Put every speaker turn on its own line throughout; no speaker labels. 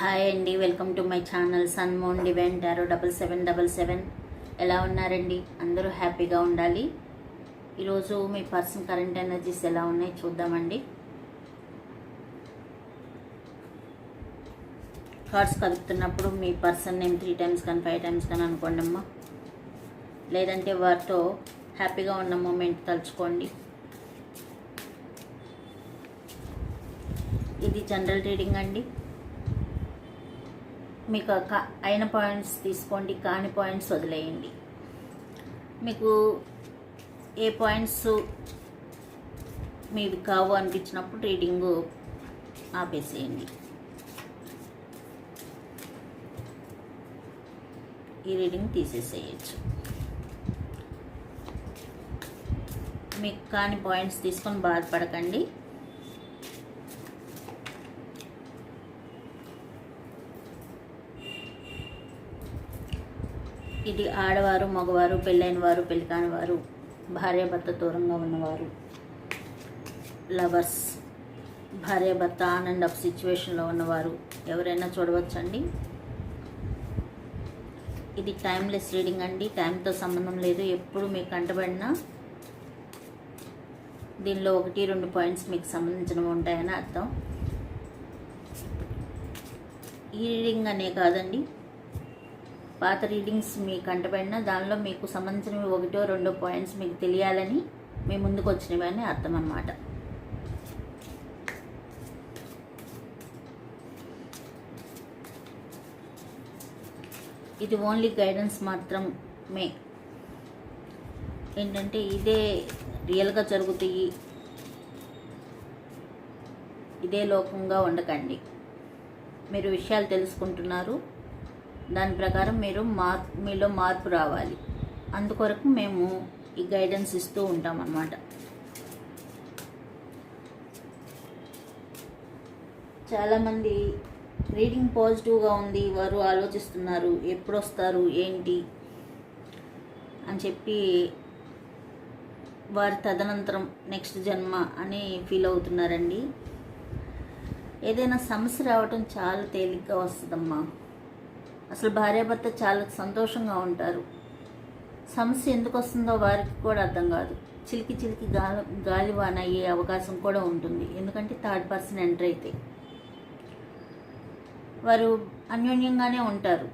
Hi అండి welcome to my channel sun moon divine tarot double seven double seven. ఎలా ఉన్నారండి? అందరూ హ్యాపీగా ఉండాలి. ఈరోజు మీ పర్సన్ కరెంట్ ఎనర్జీస్ ఎలా ఉన్నాయి చూద్దామండి. కార్డ్స్ కలుపుతున్నప్పుడు మీ పర్సన్ నేమ్ త్రీ టైమ్స్ కానీ ఫైవ్ టైమ్స్ కానీ అనుకోండి అమ్మా. లేదంటే వారితో హ్యాపీగా ఉన్న మూమెంట్ తలుచుకోండి. ఇది జనరల్ రీడింగ్ అండి. మీకు అయిన పాయింట్స్ తీసుకోండి కాని పాయింట్స్ వదిలేయండి. మీకు ఏ పాయింట్స్ మీవి కావు అనిపించినప్పుడు రీడింగ్ ఆపేసేయండి. ఈ రీడింగ్ తీసేసేయచ్చు. మీకు కాని పాయింట్స్ తీసుకొని బాధపడకండి. ఇది ఆడవారు మగవారు పెళ్ళైన వారు పెళ్ళి కాని వారు భార్యాభర్త దూరంగా ఉన్నవారు. లవర్స్ భార్యాభర్త ఆన్ అండ్ ఆఫ్ సిచ్యువేషన్లో ఉన్నవారు. ఎవరైనా చూడవచ్చండి? ఇది టైమ్లెస్ రీడింగ్ అండి. టైంతో సంబంధం లేదు. ఎప్పుడు మీకు కంటబడినా దీనిలో ఒకటి రెండు పాయింట్స్ మీకు సంబంధించినవి ఉంటాయని అర్థం. ఈ రీడింగ్ అనే కాదండి. పాత రీడింగ్స్ మీకు కంటబడినా దానిలో మీకు సంబంధించినవి ఒకటో రెండో పాయింట్స్ మీకు తెలియాలని మీ ముందుకు వచ్చినవి అని అర్థం అన్నమాట ఇది ఓన్లీ గైడెన్స్ మాత్రమే. ఏంటంటే ఇదే రియల్గా జరుగుతాయి. ఇదే లోకంగా ఉండకండి. మీరు విషయాలు తెలుసుకుంటున్నారు. దాని ప్రకారం మీరు మార్పు మీలో మార్పు రావాలి. అందుకొరకు మేము ఈ గైడెన్స్ ఇస్తూ ఉంటాం అన్నమాట చాలామంది రీడింగ్ పాజిటివ్గా ఉంది వారు ఆలోచిస్తున్నారు ఎప్పుడు వస్తారు ఏంటి అని చెప్పి వారి తదనంతరం నెక్స్ట్ జన్మ అని ఫీల్ అవుతున్నారండి. ఏదైనా సమస్య రావటం చాలా తేలిగ్గా వస్తుందమ్మా. అసలు భార్యాభర్త చాలా సంతోషంగా ఉంటారు. సమస్య ఎందుకు వస్తుందో వారికి కూడా అర్థం కాదు. చిలికి చిలికి గాలి గాలివాన అయ్యే అవకాశం కూడా ఉంటుంది. ఎందుకంటే థర్డ్ పర్సన్ ఎంటర్ అయితే. వారు అన్యోన్యంగానే ఉంటారు.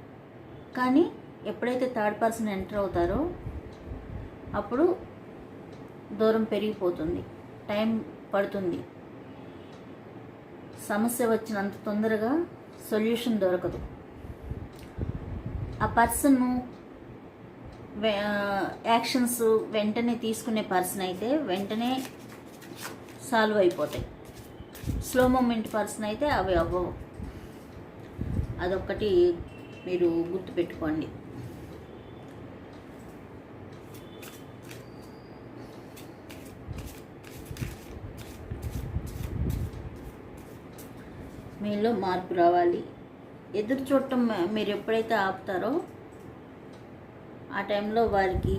కానీ ఎప్పుడైతే థర్డ్ పర్సన్ ఎంటర్ అవుతారో అప్పుడు దూరం పెరిగిపోతుంది. టైం పడుతుంది. సమస్య వచ్చినంత తొందరగా సొల్యూషన్ దొరకదు. ఆ పర్సన్ యాక్షన్స్ వెంటనే తీసుకునే పర్సన్ అయితే వెంటనే సాల్వ్ అయిపోతాయి. స్లో మూమెంట్ పర్సన్ అయితే అవి అవ్వవు. అదొక్కటి మీరు గుర్తుపెట్టుకోండి. మీలో మార్పు రావాలి. ఎదురు చూడటం మీరు ఎప్పుడైతే ఆపుతారో ఆ టైంలో వారికి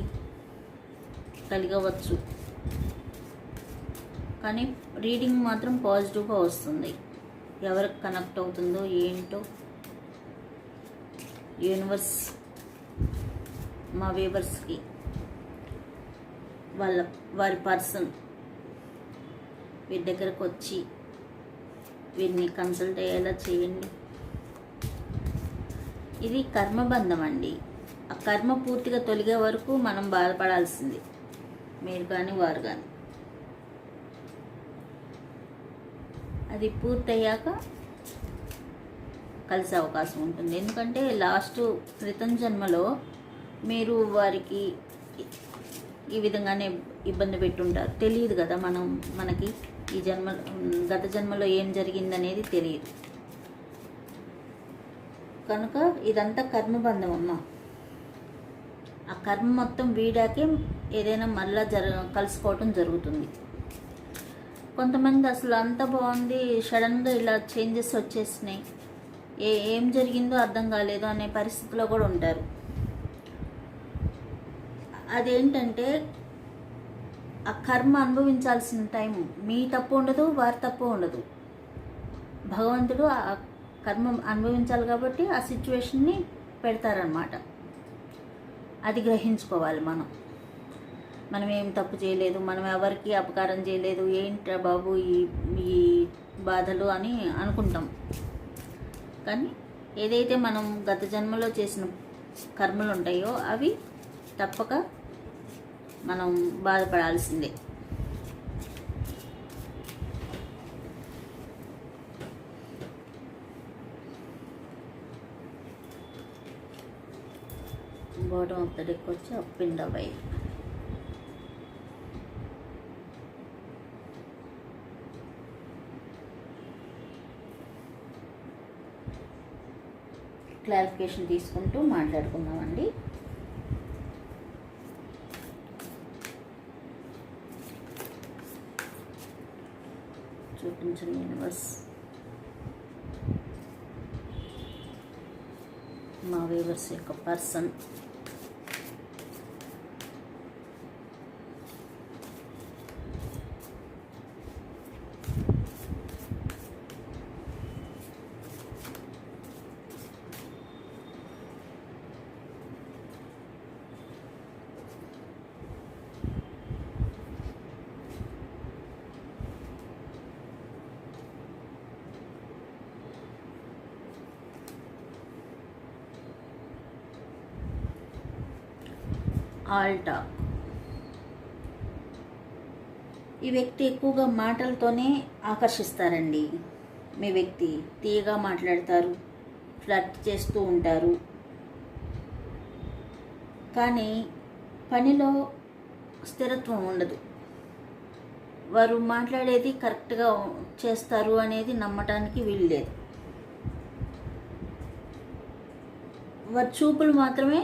కలిగవచ్చు. కానీ రీడింగ్ మాత్రం పాజిటివ్గా వస్తుంది. ఎవరికి కనెక్ట్ అవుతుందో ఏంటో యూనివర్స్ మా వేవర్స్కి వాళ్ళ వారి పర్సన్ వీరి దగ్గరకు వచ్చి వీరిని కన్సల్ట్ అయ్యేలా చేయండి. ఇది కర్మబంధం అండి ఆ కర్మ పూర్తిగా తొలిగే వరకు మనం బాధపడాల్సింది. మీరు కానీ వారు కానీ అది పూర్తయ్యాక కలిసే అవకాశం ఉంటుంది. ఎందుకంటే లాస్ట్ క్రితం జన్మలో మీరు వారికి ఈ విధంగానే ఇబ్బంది పెట్టుంటారు. తెలియదు కదా మనం మనకి ఈ జన్మ గత జన్మలో ఏం జరిగిందనేది తెలియదు. కనుక ఇదంతా కర్మబంధం అమ్మ ఆ కర్మ మొత్తం వీడాకే ఏదైనా మళ్ళా జర కలుసుకోవటం జరుగుతుంది. కొంతమంది అసలు అంత బాగుంది సడన్గా ఇలా చేంజెస్ వచ్చేసినాయి. ఏ ఏం జరిగిందో అర్థం కాలేదు అనే పరిస్థితిలో కూడా ఉంటారు. అదేంటంటే ఆ కర్మ అనుభవించాల్సిన టైం మీ తప్పు ఉండదు వారి తప్పు ఉండదు. భగవంతుడు ఆ కర్మ అనుభవించాలి కాబట్టి ఆ సిచ్యువేషన్ని పెడతారనమాట అది గ్రహించుకోవాలి మనం. మనం ఏం తప్పు చేయలేదు మనం ఎవరికి అపకారం చేయలేదు ఏంట్రా బాబు ఈ ఈ బాధలు అని అనుకుంటాం. కానీ ఏదైతే మనం గత జన్మలో చేసిన కర్మలు ఉంటాయో అవి తప్పక మనం బాధపడాల్సిందే. బాటమ్ ఆఫ్ ద డెక్ వచ్చి అప్ ఇన్ ద క్లారిఫికేషన్ తీసుకుంటూ మాట్లాడుకుందామండి. చూపించండి యూనివర్స్ మా వీవర్స్ యొక్క పర్సన్ అనమాట. ఈ వ్యక్తి ఎక్కువగా మాటలతోనే ఆకర్షిస్తారండి. మీ వ్యక్తి తీయగా మాట్లాడతారు ఫ్లర్ట్ చేస్తూ ఉంటారు. కానీ పనిలో స్థిరత్వం ఉండదు. వారు మాట్లాడేది కరెక్ట్గా చేస్తారు అనేది నమ్మటానికి వీలు లేదు వారి చూపులు మాత్రమే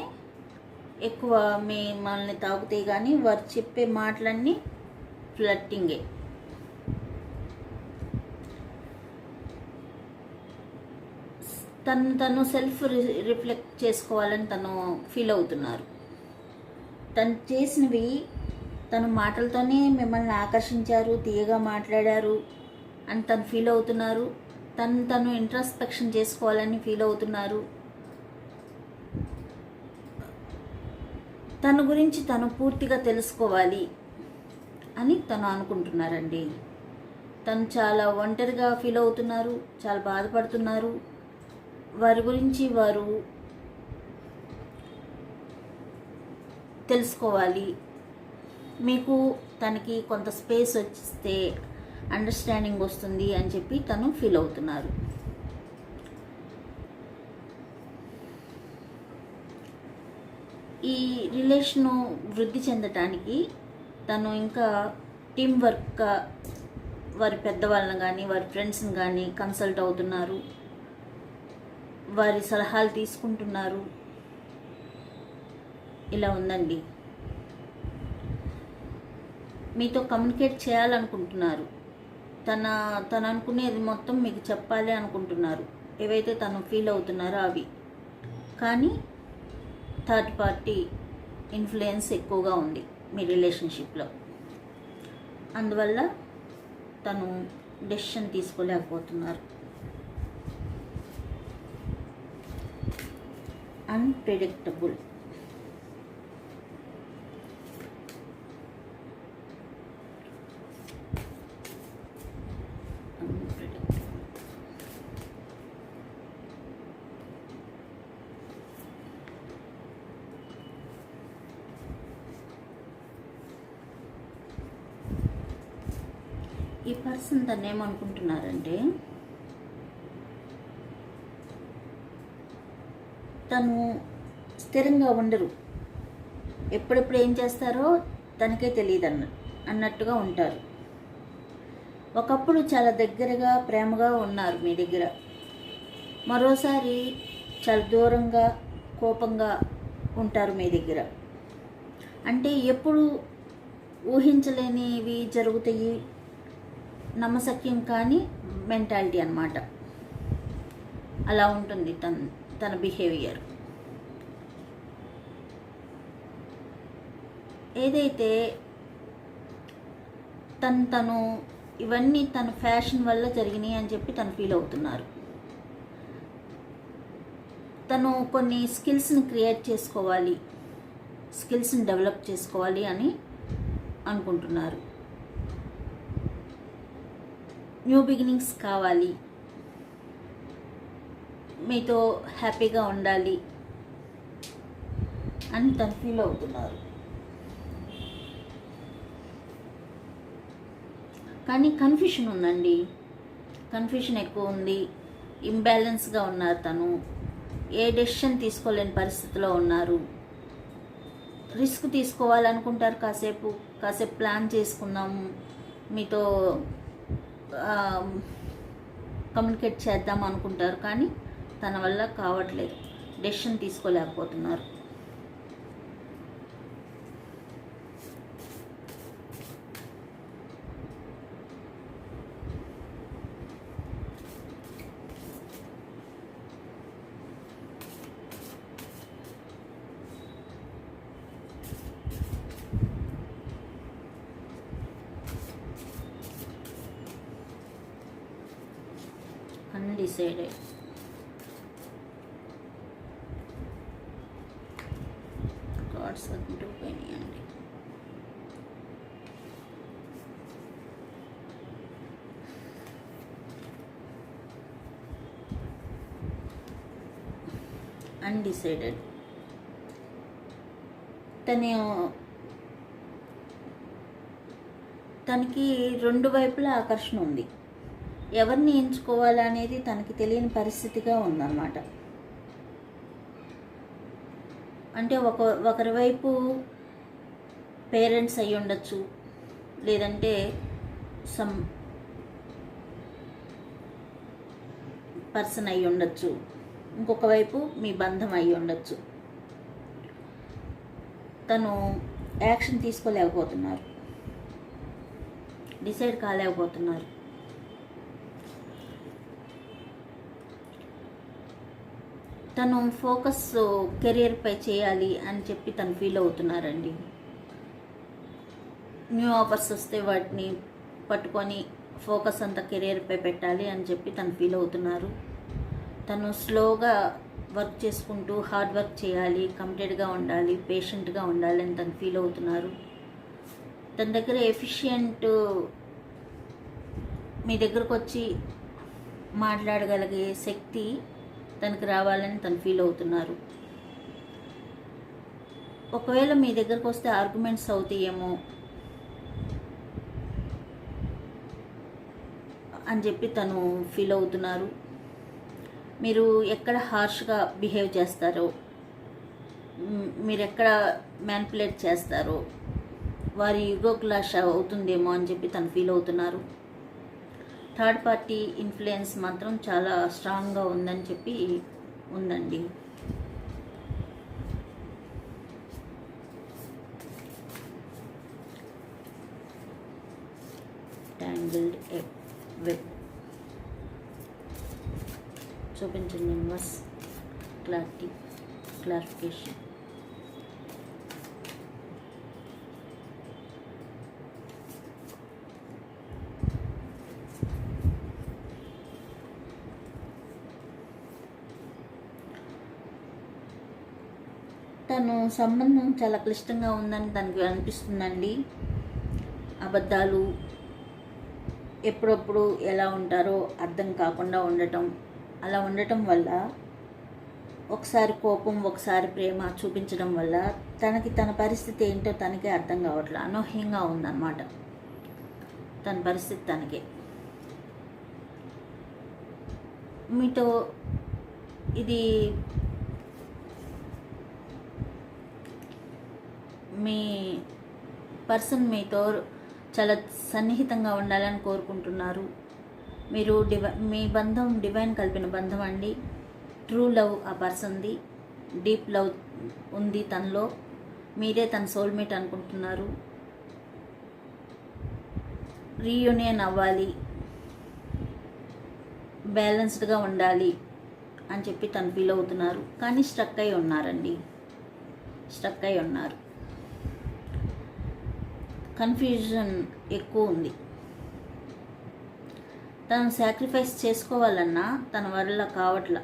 ఎక్కువ మిమ్మల్ని తాగుతాయి కానీ వారు చెప్పే మాటలన్నీ ఫ్లట్టింగే తను తను సెల్ఫ్ రిఫ్లెక్ట్ చేసుకోవాలని తను ఫీల్ అవుతున్నారు. తను చేసినవి తన మాటలతోనే మిమ్మల్ని ఆకర్షించారు తీయగా మాట్లాడారు అని తను ఫీల్ అవుతున్నారు. తను తను ఇంట్రాస్పెక్షన్ చేసుకోవాలని ఫీల్ అవుతున్నారు. తన గురించి తను పూర్తిగా తెలుసుకోవాలి అని తను అనుకుంటున్నారండి. తను చాలా ఒంటరిగా ఫీల్ అవుతున్నారు చాలా బాధపడుతున్నారు. వారి గురించి వారు తెలుసుకోవాలి. మీకు తనకి కొంత స్పేస్ వచ్చిస్తే అండర్స్టాండింగ్ వస్తుంది అని చెప్పి తను ఫీల్ అవుతున్నారు. ఈ రిలేషను వృద్ధి చెందటానికి తను ఇంకా టీం వర్క్ వారి పెద్దవాళ్ళని కానీ వారి ఫ్రెండ్స్ని కానీ కన్సల్ట్ అవుతున్నారు. వారి సలహాలు తీసుకుంటున్నారు. ఇలా ఉందండి. మీతో కమ్యూనికేట్ చేయాలనుకుంటున్నారు. తన తను అనుకునేది మొత్తం మీకు చెప్పాలి అనుకుంటున్నారు. ఏవైతే తను ఫీల్ అవుతున్నారో అవి. కానీ థర్డ్ పార్టీ ఇన్ఫ్లుయెన్స్ ఎక్కువగా ఉంది మీ రిలేషన్షిప్లో. అందువల్ల తను డెసిషన్ తీసుకోలేకపోతున్నారు. అన్ప్రెడిక్టబుల్ ఈ పర్సన్ తను ఏమనుకుంటున్నారంటే తను స్థిరంగా ఉండరు. ఎప్పుడెప్పుడు ఏం చేస్తారో తనకే తెలియదు అన్న అన్నట్టుగా ఉంటారు. ఒకప్పుడు చాలా దగ్గరగా ప్రేమగా ఉన్నారు మీ దగ్గర. మరోసారి చాలా దూరంగా కోపంగా ఉంటారు మీ దగ్గర. అంటే ఎప్పుడు ఊహించలేనివి జరుగుతాయి నమ్మసక్యం కానీ మెంటాలిటీ అన్నమాట. అలా ఉంటుంది తన తన బిహేవియర్. ఏదైతే తను తను ఇవన్నీ తన ఫ్యాషన్ వల్ల జరిగినాయి అని చెప్పి తను ఫీల్ అవుతున్నారు. తను కొన్ని స్కిల్స్ని క్రియేట్ చేసుకోవాలి స్కిల్స్ని డెవలప్ చేసుకోవాలి అని అనుకుంటున్నారు. న్యూ బిగినింగ్స్ కావాలి. మీతో హ్యాపీగా ఉండాలి. అని తను ఫీల్ అవుతున్నారు. కానీ కన్ఫ్యూషన్ ఉందండి. కన్ఫ్యూషన్ ఎక్కువ ఉంది. ఇంబ్యాలెన్స్గా ఉన్నారు తను. ఏ డెసిషన్ తీసుకోలేని పరిస్థితిలో ఉన్నారు. రిస్క్ తీసుకోవాలనుకుంటారు కాసేపు. కాసేపు ప్లాన్ చేసుకుందాము మీతో కమ్యూనికేట్ చేద్దాం అనుకుంటారు కానీ తన వల్ల కావట్లేదు. డెసిషన్ తీసుకోలేకపోతున్నారు. అన్డిసైడెడ్ కార్డ్స్ అండి. పోయినాయండి అన్డిసైడెడ్ తను తనకి రెండు వైపులా ఆకర్షణ ఉంది. ఎవరిని ఎంచుకోవాలనేది తనకి తెలియని పరిస్థితిగా ఉందన్నమాట. అంటే ఒక ఒకరి వైపు పేరెంట్స్ అయి ఉండొచ్చు లేదంటే సమ్ పర్సన్ అయి ఉండొచ్చు ఇంకొక వైపు మీ బంధం అయి ఉండొచ్చు. తను యాక్షన్ తీసుకోలేకపోతున్నారు. డిసైడ్ కాలేకపోతున్నారు. తను ఫోకస్ కెరియర్పై చేయాలి అని చెప్పి తను ఫీల్ అవుతున్నారండి. న్యూ ఆఫర్స్ వస్తే వాటిని పట్టుకొని ఫోకస్ అంతా కెరియర్పై పెట్టాలి అని చెప్పి తను ఫీల్ అవుతున్నారు. తను స్లోగా వర్క్ చేసుకుంటూ హార్డ్ వర్క్ చేయాలి కమిటెడ్గా ఉండాలి పేషెంట్గా ఉండాలి అని తను ఫీల్ అవుతున్నారు. తన దగ్గర ఎఫిషియంట్ మీ దగ్గరకు వచ్చి మాట్లాడగలిగే శక్తి తనకి రావాలని తను ఫీల్ అవుతున్నారు. ఒకవేళ మీ దగ్గరకు వస్తే ఆర్గ్యుమెంట్స్ అవుతాయేమో అని చెప్పి తను ఫీల్ అవుతున్నారు. మీరు ఎక్కడ హార్ష్గా బిహేవ్ చేస్తారో మీరు ఎక్కడ మ్యానిపులేట్ చేస్తారో వారి యుగో క్లాష్ అవుతుందేమో అని చెప్పి తను ఫీల్ అవుతున్నారు. థర్డ్ పార్టీ ఇన్ఫ్లుయెన్స్ మాత్రం చాలా స్ట్రాంగ్గా ఉందని చెప్పి ఉందండి. ట్యాంగిల్డ్ వెబ్ చూపించండి యూనివర్స్ క్లారిటీ క్లారిఫికేషన్ తను సంబంధం చాలా క్లిష్టంగా ఉందని తనకు అనిపిస్తుందండి. అబద్ధాలు ఎప్పుడప్పుడు ఎలా ఉంటారో అర్థం కాకుండా ఉండటం అలా ఉండటం వల్ల ఒకసారి కోపం ఒకసారి ప్రేమ చూపించడం వల్ల తనకి తన పరిస్థితి ఏంటో తనకే అర్థం కావట్లే అనూహ్యంగా ఉందన్నమాట. తన పరిస్థితి తనకే. మీతో ఇది మీ పర్సన్ మీతో చాలా సన్నిహితంగా ఉండాలని కోరుకుంటున్నారు. మీరు డివ మీ బంధం డివైన్ కలిపిన బంధం అండి. ట్రూ లవ్ ఆ పర్సన్ది డీప్ లవ్ ఉంది తనలో. మీరే తన సోల్మేట్ అనుకుంటున్నారు. రీయూనియన్ అవ్వాలి. బ్యాలెన్స్డ్గా ఉండాలి అని చెప్పి తను ఫీల్ అవుతున్నారు. కానీ స్ట్రక్ అయి ఉన్నారండి. స్ట్రక్ అయి ఉన్నారు. కన్ఫ్యూజన్ ఎక్కువ ఉంది. తను సాక్రిఫైస్ చేసుకోవాలన్నా తన వల్ల కావట్లా.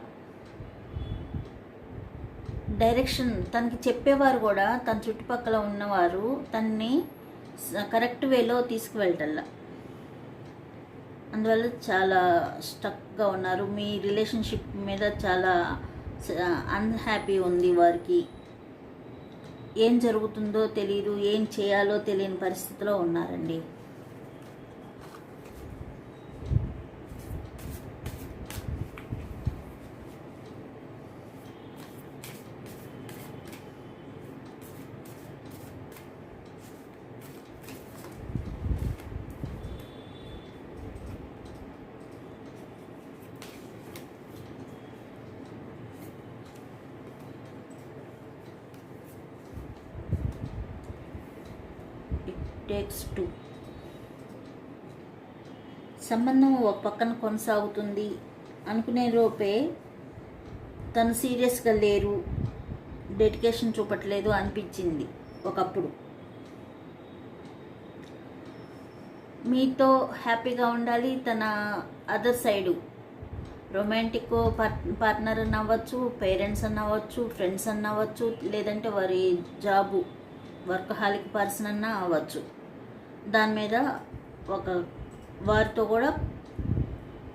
డైరెక్షన్ తనకి చెప్పేవారు కూడా తన చుట్టుపక్కల ఉన్నవారు తన్ని కరెక్ట్ వేలో తీసుకువెళ్ళటల్లా అందువల్ల చాలా స్టక్గా ఉన్నారు. మీ రిలేషన్షిప్ మీద చాలా అన్హ్యాపీ ఉంది వారికి. ఏం జరుగుతుందో తెలియదు ఏం చేయాలో తెలియని పరిస్థితిలో ఉన్నారండి. Takes two. సంబంధం ఒక పక్కన కొనసాగుతుంది. అనుకునే లోపే తను సీరియస్గా లేరు. డెడికేషన్ చూపట్లేదు అనిపించింది ఒకప్పుడు. మీతో హ్యాపీగా ఉండాలి తన అదర్ సైడు. రొమాంటిక్ పార్ట్నర్ అని అవ్వచ్చు పేరెంట్స్ అని అవ్వచ్చు ఫ్రెండ్స్ అని అవ్వచ్చు లేదంటే వారి జాబు వర్క్ హాలిక్ పర్సన్ అన్నా అవ్వచ్చు. దాని మీద ఒక వారితో కూడా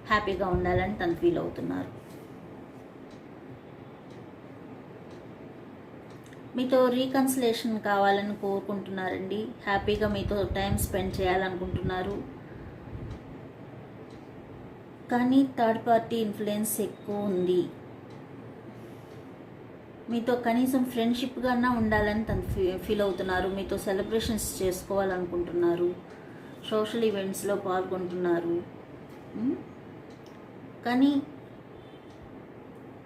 హ్యాపీగా ఉండాలని తను ఫీల్ అవుతున్నారు. మీతో రీకన్సిలేషన్ కావాలని కోరుకుంటున్నారండి. హ్యాపీగా మీతో టైం స్పెండ్ చేయాలనుకుంటున్నారు. కానీ థర్డ్ పార్టీ ఇన్ఫ్లుయెన్స్ ఎక్కువ ఉంది. మీతో కనీసం ఫ్రెండ్షిప్గానా ఉండాలని తను ఫీ- ఫీల్ అవుతున్నారు. మీతో సెలబ్రేషన్స్ చేసుకోవాలనుకుంటున్నారు. సోషల్ ఈవెంట్స్లో పాల్గొంటున్నారు. కానీ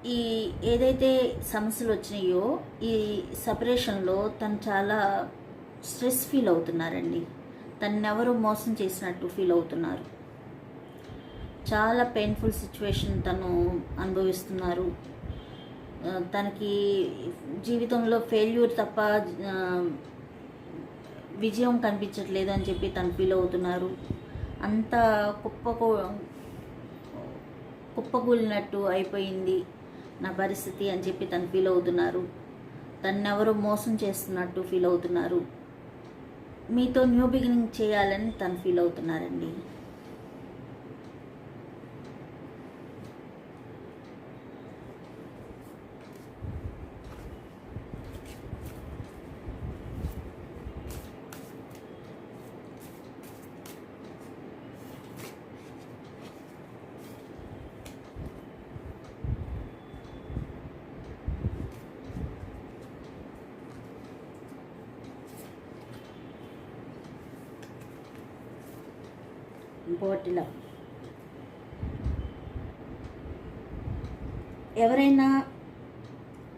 ఈ ఏదైతే సమస్యలు వచ్చినాయో ఈ సపరేషన్లో తను చాలా స్ట్రెస్ ఫీల్ అవుతున్నారండి. తన్నెవరు మోసం చేసినట్టు ఫీల్ అవుతున్నారు. చాలా పెయిన్ఫుల్ సిచ్యువేషన్ తను అనుభవిస్తున్నారు. తనకి జీవితంలో ఫెయిల్యూర్ తప్ప విజయం కనిపించట్లేదు అని చెప్పి తను ఫీల్ అవుతున్నారు. అంత కుప్పకు కుప్పకూలినట్టు అయిపోయింది నా పరిస్థితి అని చెప్పి తను ఫీల్ అవుతున్నారు. తన్నెవరో మోసం చేస్తున్నట్టు ఫీల్ అవుతున్నారు. మీతో న్యూ బిగినింగ్ చేయాలని తను ఫీల్ అవుతున్నారండి. బోటిలో ఎవరైనా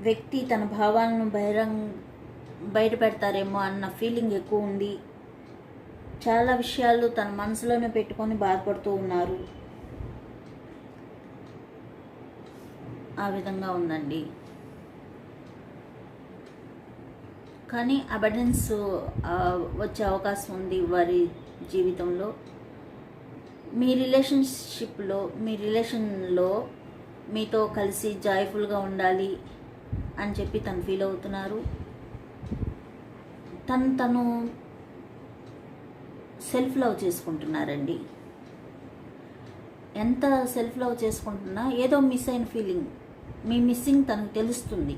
వ్యక్తి తన భావాలను బహిరంగ బయట పెడతారేమో అన్న ఫీలింగ్ ఎక్కువ ఉంది చాలా విషయాలు తన మనసులోనే పెట్టుకొని బాధపడుతూ ఉన్నారు. ఆ విధంగా ఉందండి. కానీ అబడెన్స్ వచ్చే అవకాశం ఉంది వారి జీవితంలో. మీ రిలేషన్షిప్లో మీ రిలేషన్లో మీతో కలిసి జాయ్ఫుల్గా ఉండాలి అని చెప్పి తను ఫీల్ అవుతున్నారు. తను తను సెల్ఫ్ లవ్ చేసుకుంటున్నారండి. ఎంత సెల్ఫ్ లవ్ చేసుకుంటున్నా ఏదో మిస్ అయిన ఫీలింగ్ మీ మిస్సింగ్ తనకు తెలుస్తుంది.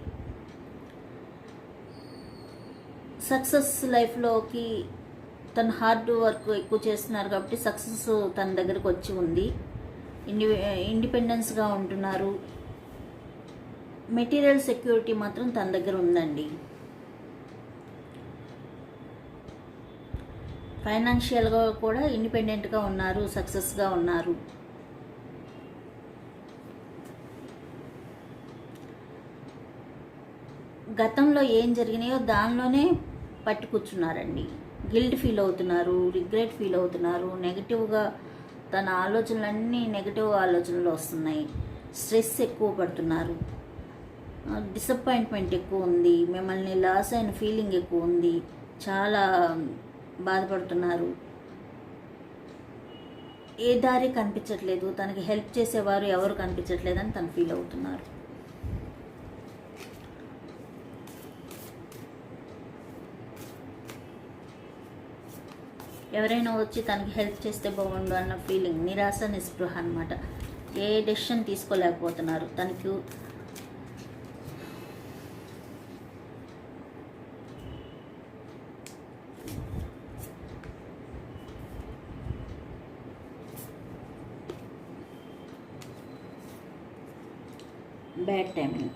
సక్సెస్ లైఫ్లోకి తను హార్డ్ వర్క్ ఎక్కువ చేస్తున్నారు కాబట్టి సక్సెస్ తన దగ్గరకు వచ్చి ఉంది. ఇండి ఇండిపెండెన్స్గా ఉంటున్నారు. మెటీరియల్ సెక్యూరిటీ మాత్రం తన దగ్గర ఉందండి. ఫైనాన్షియల్గా కూడా ఇండిపెండెంట్గా ఉన్నారు సక్సెస్గా ఉన్నారు. గతంలో ఏం జరిగినాయో దానిలోనే పట్టుకూర్చున్నారండి గిల్ట్ ఫీల్ అవుతున్నారు రిగ్రెట్ ఫీల్ అవుతున్నారు. నెగిటివ్గా తన ఆలోచనలన్నీ నెగిటివ్ ఆలోచనలు వస్తున్నాయి. స్ట్రెస్ ఎక్కువ పడుతున్నారు. డిసప్పాయింట్మెంట్ ఎక్కువ ఉంది. మిమ్మల్ని లాస్ అయిన ఫీలింగ్ ఎక్కువ ఉంది. చాలా బాధపడుతున్నారు. ఏ దారి కనిపించట్లేదు. తనకి హెల్ప్ చేసేవారు ఎవరు కనిపించట్లేదని తను ఫీల్ అవుతున్నారు. ఎవరైనా వచ్చి తనకి హెల్ప్ చేస్తే బాగుండు అన్న ఫీలింగ్ నిరాశ నిస్పృహ అనమాట ఏ డెసిషన్ తీసుకోలేకపోతున్నారు. తనకు బ్యాడ్ టైమింగ్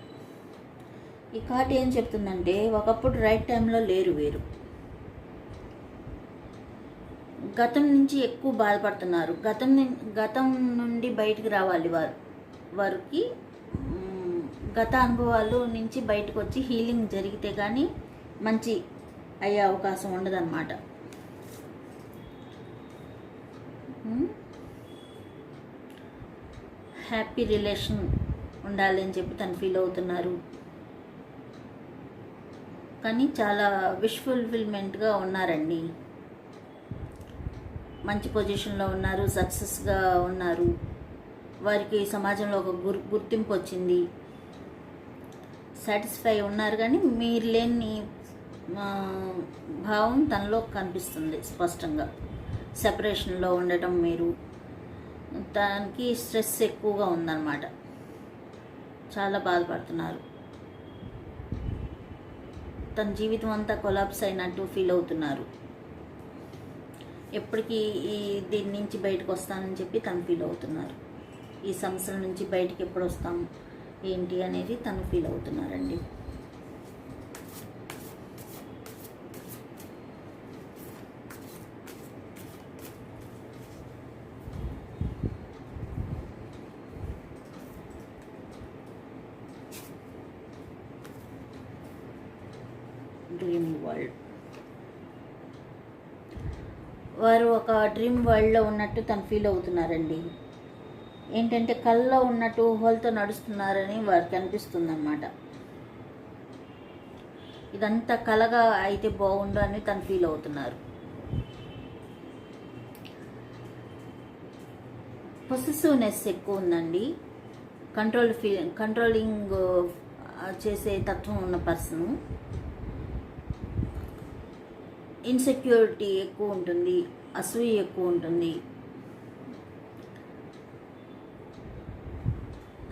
ఈ కార్డ్ ఏం చెప్తుందంటే ఒకప్పుడు రైట్ టైంలో లేరు వేరు. గతం నుంచి ఎక్కువ బాధపడుతున్నారు. గతం గతం నుండి బయటికి రావాలి వారు వారికి. గత అనుభవాలు నుంచి బయటకు వచ్చి హీలింగ్ జరిగితే కానీ మంచి అయ్యే అవకాశం ఉండదన్నమాట. హ్యాపీ రిలేషన్ ఉండాలి అని చెప్పి తను ఫీల్ అవుతున్నారు. కానీ చాలా విష్ ఫుల్ఫిల్మెంట్గా ఉన్నారండి. మంచి పొజిషన్లో ఉన్నారు సక్సెస్గా ఉన్నారు. వారికి సమాజంలో ఒక గుర్ గుర్తింపు వచ్చింది. సాటిస్ఫై ఉన్నారు కానీ మీరు లేని భావం తనలో కనిపిస్తుంది స్పష్టంగా. సెపరేషన్లో ఉండటం మీరు దానికి స్ట్రెస్ ఎక్కువగా ఉందన్నమాట. చాలా బాధపడుతున్నారు. తన జీవితం అంతా కొలాప్స్ అయినట్టు ఫీల్ అవుతున్నారు. ఎప్పటికీ ఈ దీని నుంచి బయటకు వస్తానని చెప్పి తను ఫీల్ అవుతున్నారు. ఈ సమస్యల నుంచి బయటకు ఎప్పుడు వస్తాం? ఏంటి అనేది తను ఫీల్ అవుతున్నారండి డ్రీమ్ వరల్డ్ వారు ఒక డ్రీమ్ వరల్డ్లో ఉన్నట్టు తను ఫీల్ అవుతున్నారండి. ఏంటంటే కళ్ళలో ఉన్నట్టు ఊహలతో నడుస్తున్నారని వారికి అనిపిస్తుంది అన్నమాట ఇదంతా కలగా అయితే బాగుండు అని తను ఫీల్ అవుతున్నారు. పొసెసివ్నెస్ ఎక్కువ ఉందండి. కంట్రోల్ ఫీ కంట్రోలింగ్ చేసే తత్వం ఉన్న పర్సన్ ఇన్సెక్యూరిటీ ఎక్కువ ఉంటుంది. అసూయ ఎక్కువ ఉంటుంది.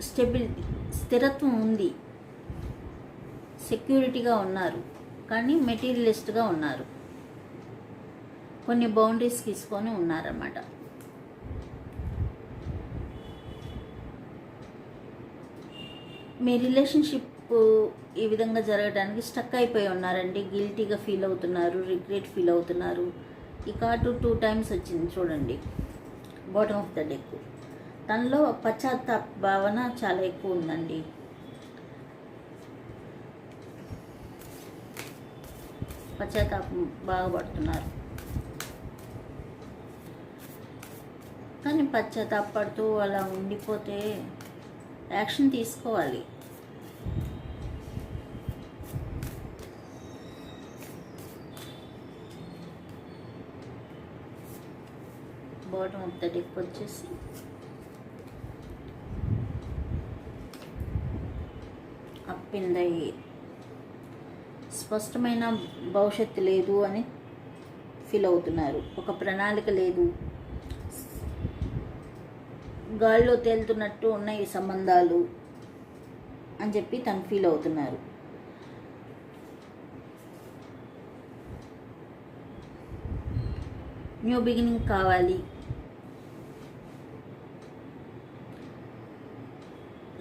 స్టెబిలిటీ స్థిరత్వం ఉంది. సెక్యూరిటీగా ఉన్నారు. కానీ మెటీరియలిస్ట్గా ఉన్నారు. కొన్ని బౌండరీస్ తీసుకొని ఉన్నారన్నమాట. మీ రిలేషన్షిప్ ఈ విధంగా జరగడానికి స్టక్ అయిపోయి ఉన్నారండి. గిల్టీగా ఫీల్ అవుతున్నారు రిగ్రెట్ ఫీల్ అవుతున్నారు. ఈ కార్డు టూ టైమ్స్ వచ్చింది చూడండి. బాటమ్ ఆఫ్ ద డెక్ తనలో పశ్చాత్తాప భావన చాలా ఎక్కువ ఉందండి. పశ్చాత్తాపం బాగుపడుతున్నారు కానీ పశ్చాత్తాపడుతూ అలా ఉండిపోతే యాక్షన్ తీసుకోవాలి బాటమ్ ఆఫ్ ద డెక్ వచ్చేసి. అప్ ఇన్ ద ఎయిర్ స్పష్టమైన భవిష్యత్తు లేదు అని ఫీల్ అవుతున్నారు. ఒక ప్రణాళిక లేదు. గాల్లో తేలుతున్నట్టు ఉన్న ఈ సంబంధాలు అని చెప్పి తను ఫీల్ అవుతున్నారు. న్యూ బిగినింగ్ కావాలి.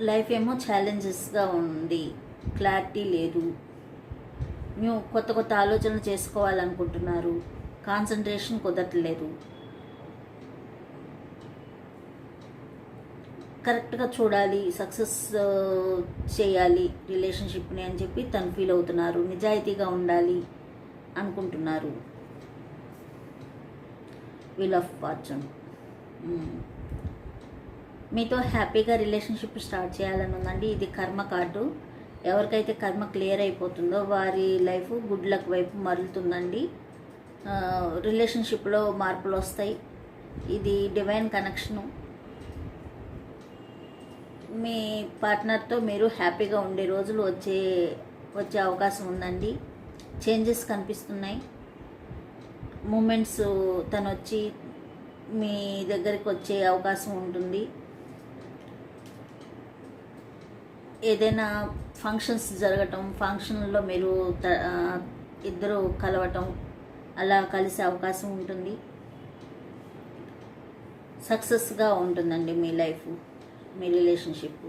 లైఫ్ ఏమో ఛాలెంజెస్గా ఉంది. క్లారిటీ లేదు. మేము కొత్త కొత్త ఆలోచనలు చేసుకోవాలనుకుంటున్నారు. కాన్సన్ట్రేషన్ కుదరట్లేదు. కరెక్ట్గా చూడాలి సక్సెస్ చేయాలి రిలేషన్షిప్ని అని చెప్పి తను ఫీల్ అవుతున్నారు. నిజాయితీగా ఉండాలి అనుకుంటున్నారు. వీల్ ఆఫ్ ఫార్చ్యూన్ మీతో హ్యాపీగా రిలేషన్షిప్ స్టార్ట్ చేయాలని ఉందండి. ఇది కర్మ కార్డు. ఎవరికైతే కర్మ క్లియర్ అయిపోతుందో వారి లైఫ్ గుడ్ లక్ వైపు మరులుతుందండి. రిలేషన్షిప్లో మార్పులు వస్తాయి. ఇది డివైన్ కనెక్షను. మీ పార్ట్నర్తో మీరు హ్యాపీగా ఉండే రోజులు వచ్చే వచ్చే అవకాశం ఉందండి. చేంజెస్ కనిపిస్తున్నాయి. మూమెంట్స్ తను వచ్చి మీ దగ్గరికి వచ్చే అవకాశం ఉంటుంది. ఏదైనా ఫంక్షన్స్ జరగటం ఫంక్షన్లో మీరు ఇద్దరు కలవటం అలా కలిసే అవకాశం ఉంటుంది. సక్సెస్గా ఉంటుందండి మీ లైఫ్ మీ రిలేషన్షిప్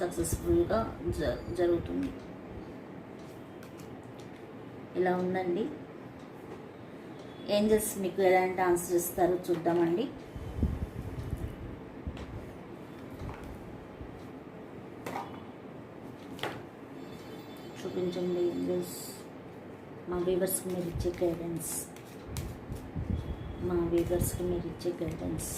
సక్సెస్ఫుల్గా జ జరుగుతుంది. ఇలా ఉందండి. ఏంజల్స్ మీకు ఎలాంటి ఆన్సర్ ఇస్తారో చూద్దామండి. చూపించండి ఏంజల్స్ మా వీవర్స్కి మీరు ఇచ్చే గైడెన్స్ మా వీవర్స్కి మీరు ఇచ్చే గైడెన్స్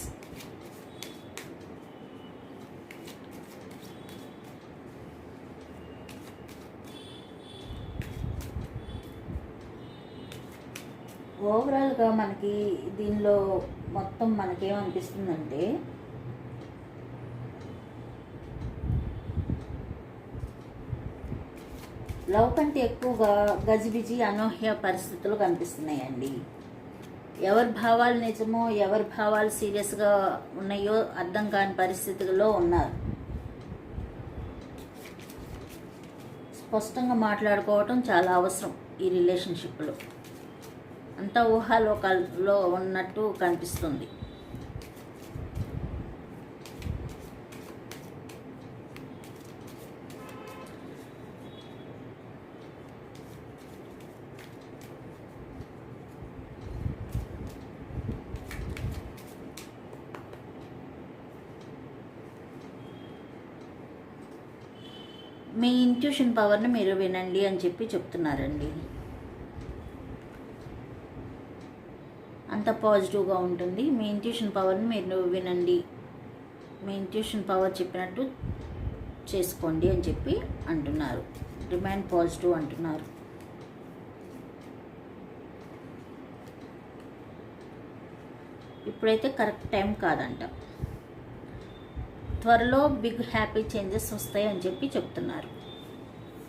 ఓవరాల్గా మనకి దీనిలో మొత్తం మనకేమనిపిస్తుందంటే లవ్ కంటే ఎక్కువగా గజిబిజి అనూహ్య పరిస్థితులు కనిపిస్తున్నాయండి. ఎవరి భావాలు నిజమో ఎవరి భావాలు సీరియస్గా ఉన్నాయో అర్థం కాని పరిస్థితుల్లో ఉన్నారు. స్పష్టంగా మాట్లాడుకోవటం చాలా అవసరం ఈ రిలేషన్షిప్లో. అంతా ఊహాలోకాల్లో ఉన్నట్టు కనిపిస్తుంది మీ ఇంట్యూషన్ పవర్ని మీరు వినండి అని చెప్పి చెప్తున్నారండి. అంత పాజిటివ్గా ఉంటుంది. మీ ఇంట్యూషన్ పవర్ని మీరు వినండి. మీ ఇంట్యూషన్ పవర్ చెప్పినట్టు చేసుకోండి అని చెప్పి అంటున్నారు. రిమైండ్ పాజిటివ్ అంటున్నారు. ఇప్పుడైతే కరెక్ట్ టైం కాదంట. త్వరలో బిగ్ హ్యాపీ చేంజెస్ వస్తాయి అని చెప్పి చెప్తున్నారు.